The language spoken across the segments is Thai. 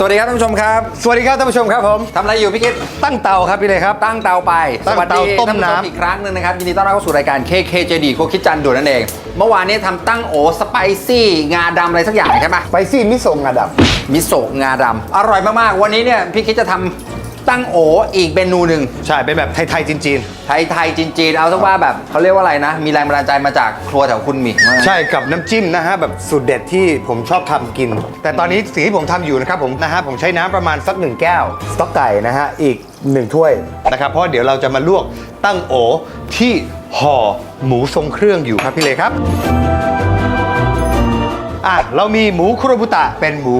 สวัสดีครับท่านผู้ชมครับ สวัสดีครับท่านผู้ชมครับผม ทำอะไรอยู่พี่กิ๊ดตั้งเตาครับพี่เลยครับ ตั้งเตาไปตั้งเตาสวัสดีต้มท่านผู้ชน้ำอีกครั้งหนึ่งนะครับ ยินดีต้อนรับเข้าสู่รายการ KKJD โคคิดจันด่วนนั่นเอง เมื่อวานนี้ทำตั้งโอสไปซี่งาดำอะไรสักอย่างใช่ปะ ไปซี่มิโซะงาดมิโซะงาดำอร่อยมาก ๆ วันนี้เนี่ยพี่คิดจะทำ ตั้งโออีกเมนูหนึ่งใช่เป็นแบบไทยๆจีนไทยไทยๆจีนๆเอาซะว่าแบบเขาเรียกว่าอะไรนะ มีแรงบันดาลใจมาจากครัวแถวคุณหมิว่าๆใช่กับน้ำจิ้มนะฮะแบบสูตรเด็ดที่ผมชอบทำกิน แต่ตอนนี้สิ่งที่ผมทำอยู่นะครับผมนะฮะผมใช้น้ำประมาณสักหนึ่งแก้ว สต๊อกไก่นะฮะอีกหนึ่งถ้วยนะครับเพราะเดี๋ยวเราจะมาลวกตั้งโอที่ห่อหมูทรงเครื่องอยู่ครับพี่เลครับ อะเรามีหมูคุโรบุตะเป็นหมู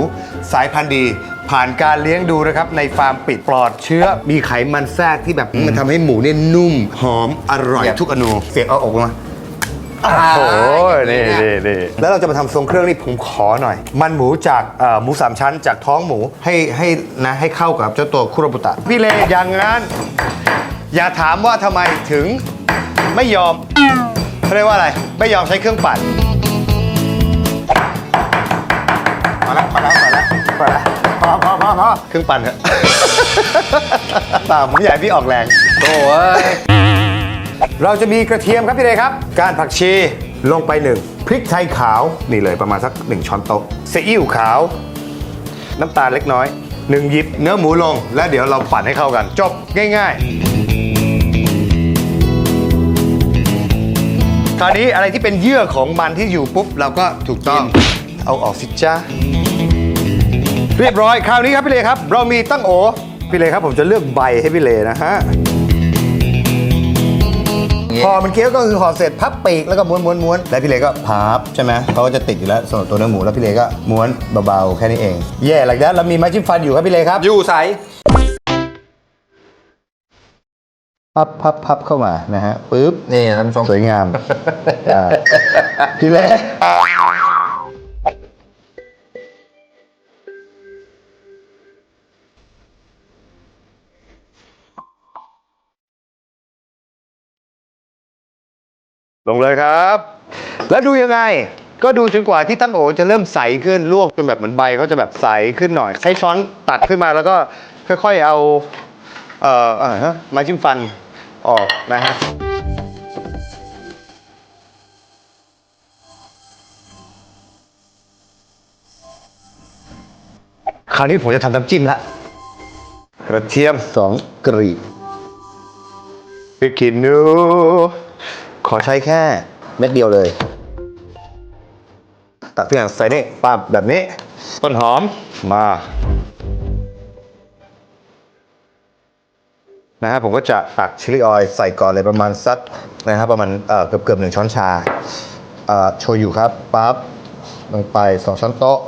สายพันธุ์ดี ผ่านการเลี้ยงดูนะครับในฟาร์มปิดปลอดเชื้อ มีไขมันแทรกที่แบบมันทำให้หมูเนี่ยนุ่มหอมอร่อยเยี่ยมทุกอนูเสียงเอาอกมาอ่าโอ้ยนี่นี่นี่แล้วเราจะมาทำทรงเครื่องนี่ผมขอหน่อย มันหมูจากเอ่อหมูสามชั้นจากท้องหมูให้ให้นะให้เข้ากับเจ้าตัวคุโรบุตะ พี่เลอย่างงั้น อย่าถามว่าทำไมถึงไม่ยอมเขาเรียกว่าอะไร ไม่ยอมใช้เครื่องปั่น อพอพอพอเครื่องปั่นเถอะตามผมอยากให้พี่ออกแรงโอ้ยเราจะมีกระเทียมครับพี่เลยครับ การผักชีลงไปหนึ่งพริกไทยขาวนี่เลยประมาณสักหนึ่งช้อนโต๊ะซีอิ๊วขาว น้ำตาลเล็กน้อยหนึ่งหยิบเนื้อหมูลง แล้วเดี๋ยวเราปั่นให้เข้ากัน จบง่าย ๆ คราวนี้อะไรที่เป็นเยื่อของมันที่อยู่ปุ๊บ เราก็ถูกต้องเอาออกสิจ้า เรียบร้อยคราวนี้ครับพี่เลครับ เรามีตั้งโอพี่เลครับผมจะเลือกใบให้พี่เลนะฮะห่อมันเคี้ยวก็คือห่อเสร็จพับปีกแล้วก็ม้วนม้วนม้วนแล้วพี่เลก็พับใช่ไหมเขาก็จะติดอยู่แล้วสำหรับตัวเนื้อหมูแล้วพี่เลก็ม้วนเบาๆแค่นี้เองแย่หลักนั้นเรามีไม้จิ้มฟันอยู่ครับพี่เลครับอยู่ใสพับพับพับเข้ามานะฮะปึ๊บนี่ท่านผู้ชมสวยงามอ่าพี่เล ลงเลยครับ แล้วดูยังไง ก็ดูจนกว่าที่ตั้งโอจะเริ่มใสขึ้นลวกจนแบบเหมือนใบเขาจะแบบใสขึ้นหน่อยใช้ช้อนตัดขึ้นมาแล้วก็ค่อยๆเอาเอ่ออะไรฮะไม้จิ้มฟันออกนะฮะคราวนี้ผมจะทำน้ำจิ้มละกระเทียมสองกรีบพริกขี้หนู ขอใช้แค่เม็ดเดียวเลย ตัดทุกอย่างใส่นี่ปั๊บแบบนี้ ต้นหอมมานะฮะผมก็จะตักชิลลี่ออยล์ใส่ก่อนเลยประมาณสักนะครับประมาณเอ่อเกือบเกือบหนึ่งช้อนชาเอ่อโชยุครับปั๊บลงไปสองช้อนโต๊ะ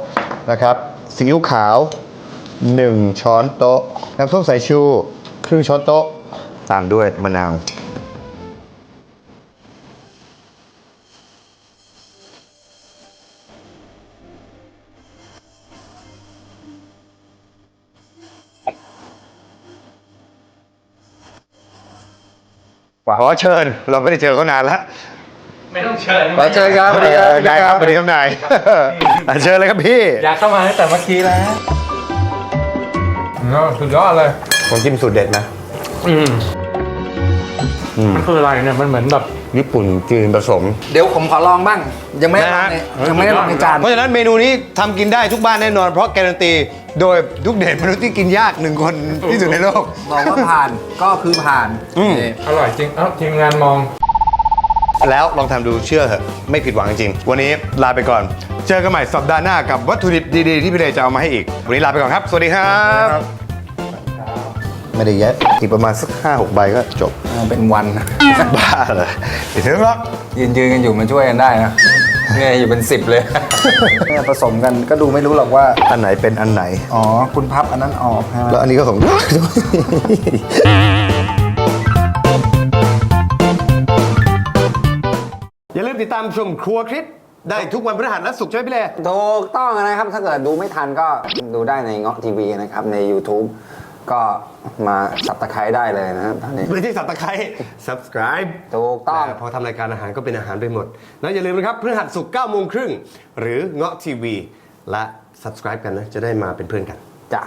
นะครับซีอิ๊วขาว1ช้อนโต๊ะน้ำส้มสายชู ครึ่งช้อนโต๊ะ ตามด้วยมะนาว ขอเชิญ เราไม่ได้เจอเขานานแล้วไม่ต้องเชิญขอเชิญครับเออได้ครับสวัสดีครับนายอะเชิญเลยครับพี่ อยากเข้ามาตั้งแต่เมื่อกี้แล้วอ๋อสุดยอดเลยผมจิ้มสูตรเด็ดนะ อืม มันคืออะไรเนี่ยมันเหมือนแบบ ญี่ปุ่นจีนผสม เดี๋ยวผมขอลองบ้าง ยังไม่ได้ลองนะฮะเลยยังไม่ได้ลองในจาน เพราะฉะนั้นเมนูนี้ทำกินได้ทุกบ้านแน่นอน เพราะการันตี โดยทุกเด่นมนุษย์ที่กินยากหนึ่งคนที่สุดในโลก บอกว่าผ่านก็คือผ่านอืมนี่อร่อยจริง เอ้าทีมงานมอง แล้วลองทำดูเชื่อเถอะไม่ผิดหวังจริงๆวันนี้ลาไปก่อน เจอกันใหม่สัปดาห์หน้ากับวัตถุดิบดีๆ ที่พี่เดชจะเอามาให้อีก วันนี้ลาไปก่อนครับ สวัสดีครับ ไม่ได้เยอะอีกประมาณสักห้าหกใบก็จบอ่าเป็นวันบ้าเลยเดี๋ยวถึงหรอกยืนยืนกันอยู่มันช่วยกันได้นะเนี่ยอยู่เป็นสิบเลย เนี่ยผสมกันก็ดูไม่รู้หรอกว่า อันไหนเป็นอันไหน อ๋อ คุณพับอันนั้นออกใช่ไหมแล้วอันนี้ก็ของ อย่าลืมติดตามชมครัวคลิปได้ทุกวันพฤหัสและศุกร์ใช่ไหมพี่เล่ถูกต้องนะครับ ถ้าเกิดดูไม่ทันก็ดูได้ในเงาะทีวีนะครับ ใน YouTube ก็มาสับตะไคร้ได้เลยนะครับตอนนี้ ไม่ใช่สับตะไคร้ subscribe ถูกต้องแต่พอทำรายการอาหารก็เป็นอาหารไปหมด แล้วอย่าลืมนะครับพฤหัสศุกร์9โมงครึ่งหรือเงาะทีวี และ subscribe กันนะ จะได้มาเป็นเพื่อนกัน จ้ะ